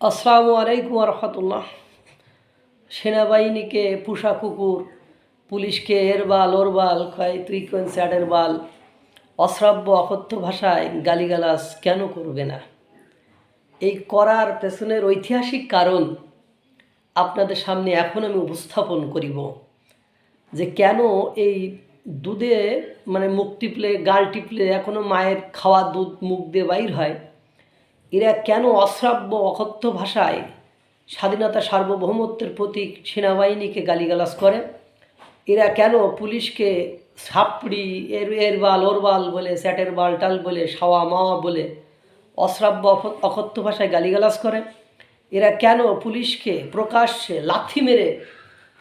আসসালামু আলাইকুম রহমতুল্লাহ সেনাবাহিনীকে পুষা কুকুর, পুলিশকে এর বাল, ওর বাল, কয় তুই কোন স্যাডের বাল, অশ্রাব্য অকথ্য ভাষায় গালিগালাজ কেন করবে না? এই করার পেছনের ঐতিহাসিক কারণ আপনাদের সামনে এখন আমি উপস্থাপন করিব, যে কেন এই দুধে মানে মুখ টিপলে, গাল টিপলে এখনও মায়ের খাওয়া দুধ মুখ দিয়ে বাইর হয়। এরা কেন অশ্রাব্য, অকথ্য ভাষায় স্বাধীনতা সার্বভৌমত্বের প্রতীক সেনাবাহিনীকে গালিগালাজ করে? এরা কেন পুলিশকে সাপড়ি এর এর বাল, ওর বাল স্যাটের বাল টাল বলে, সাওয়া মাওয়া বলে, অশ্রাব্য অকথ্য ভাষায় গালিগালাজ করে? এরা কেন পুলিশকে প্রকাশ্যে লাথি মেরে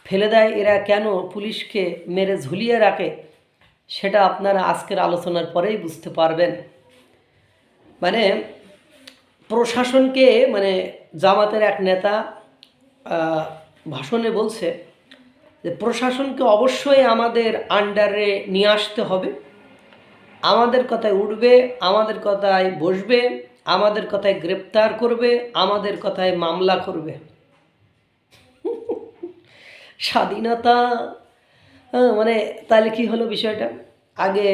ফেলে দেয়? এরা কেন পুলিশকে মেরে ঝুলিয়ে রাখে? সেটা আপনারা আজকের আলোচনার পরেই বুঝতে পারবেন। মানে প্রশাসনকে মানে জামাতের এক নেতা ভাষণে বলছে যে প্রশাসনকে অবশ্যই আমাদের আন্ডারে নিয়ে আসতে হবে। আমাদের কথায় উঠবে, আমাদের কথায় বসবে, আমাদের কথায় গ্রেপ্তার করবে, আমাদের কথায় মামলা করবে। স্বাধীনতা মানে তাহলে কি হলো বিষয়টা? আগে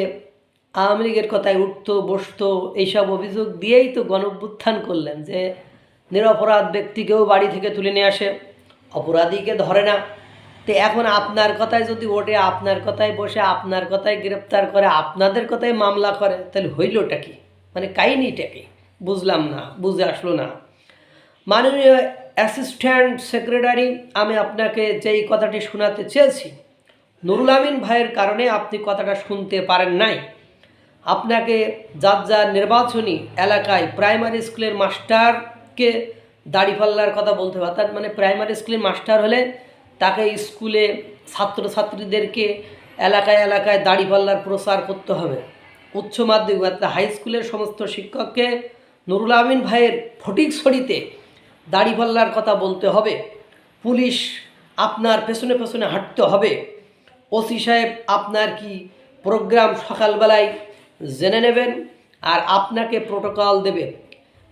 আওয়ামী লীগের কথায় উঠতো, বসতো, এইসব অভিযোগ দিয়েই তো গণভ্যুত্থান করলেন যে নিরপরাধ ব্যক্তিকেও বাড়ি থেকে তুলে নিয়ে আসে, অপরাধীকে ধরে না। তো এখন আপনার কথায় যদি ওঠে, আপনার কথায় বসে, আপনার কথায় গ্রেপ্তার করে, আপনাদের কথায় মামলা করে, তাহলে হইলটা কি? মানে কাহিনিটা কি? বুঝলাম না, বুঝে আসলো না। মাননীয় অ্যাসিস্ট্যান্ট সেক্রেটারি, আমি আপনাকে যেই কথাটি শোনাতে চেয়েছি, নুরুল আমিন ভাইয়ের কারণে আপনি কথাটা শুনতে পারেন নাই। আপনাকে যার যার নির্বাচনী এলাকায় প্রাইমারি স্কুলের মাস্টারকে দাড়িপাল্লার কথা বলতে হবে। অর্থাৎ মানে প্রাইমারি স্কুলের মাস্টার হলে তাকে স্কুলে ছাত্রছাত্রীদেরকে এলাকায় এলাকায় দাড়িপাল্লার প্রচার করতে হবে। উচ্চ মাধ্যমিক অর্থাৎ হাই স্কুলের সমস্ত শিক্ষককে নুরুল আমিন ভাইয়ের ফটিক ছড়িতে দাড়িপাল্লার কথা বলতে হবে। পুলিশ আপনার পেছনে পেছনে হাঁটতে হবে। ওসি সাহেব, আপনার কি প্রোগ্রাম সকালবেলায় জেনে নেবেন আর আপনাকে প্রোটোকল দেবে।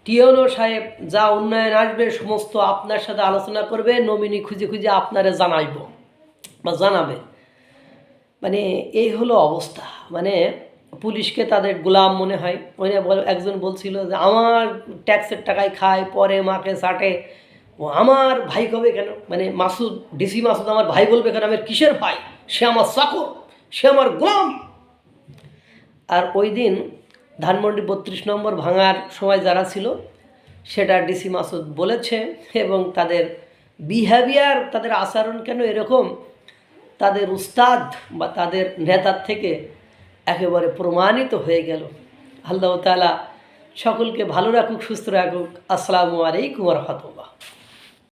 টিওনো সাহেব যা উন্নয়ন আসবে, সমস্ত আপনার সাথে আলোচনা করবে, নমিনি খুঁজে খুঁজে আপনারে জানাইব বা জানাবে। মানে এই হলো অবস্থা। মানে পুলিশকে তাদের গোলাম মনে হয়। ওই একজন বলছিল যে, আমার ট্যাক্সের টাকায় খায়, পরে মাকে চাটে ও, আমার ভাই কবে কেন? মানে মাসুদ, ডিসি মাসুদ আমার ভাই বলবে কেন? আমার কিসের ভাই? সে আমার চাকর, সে আমার গোলাম। আর ওই দিন ধানমন্ডি বত্রিশ নম্বর ভাঙার সময় যারা ছিল, সেটা ডিসি মাসুদ বলেছে এবং তাদের বিহেভিয়ার তাদের আচরণ কেন এরকম, তাদের উস্তাদ বা তাদের নেতার থেকে একেবারে প্রমাণিত হয়ে গেল। আল্লাহ তালা সকলকে ভালো রাখুক, সুস্থ রাখুক। আসসালামু আলাইকুম রহমতুল্লাহ।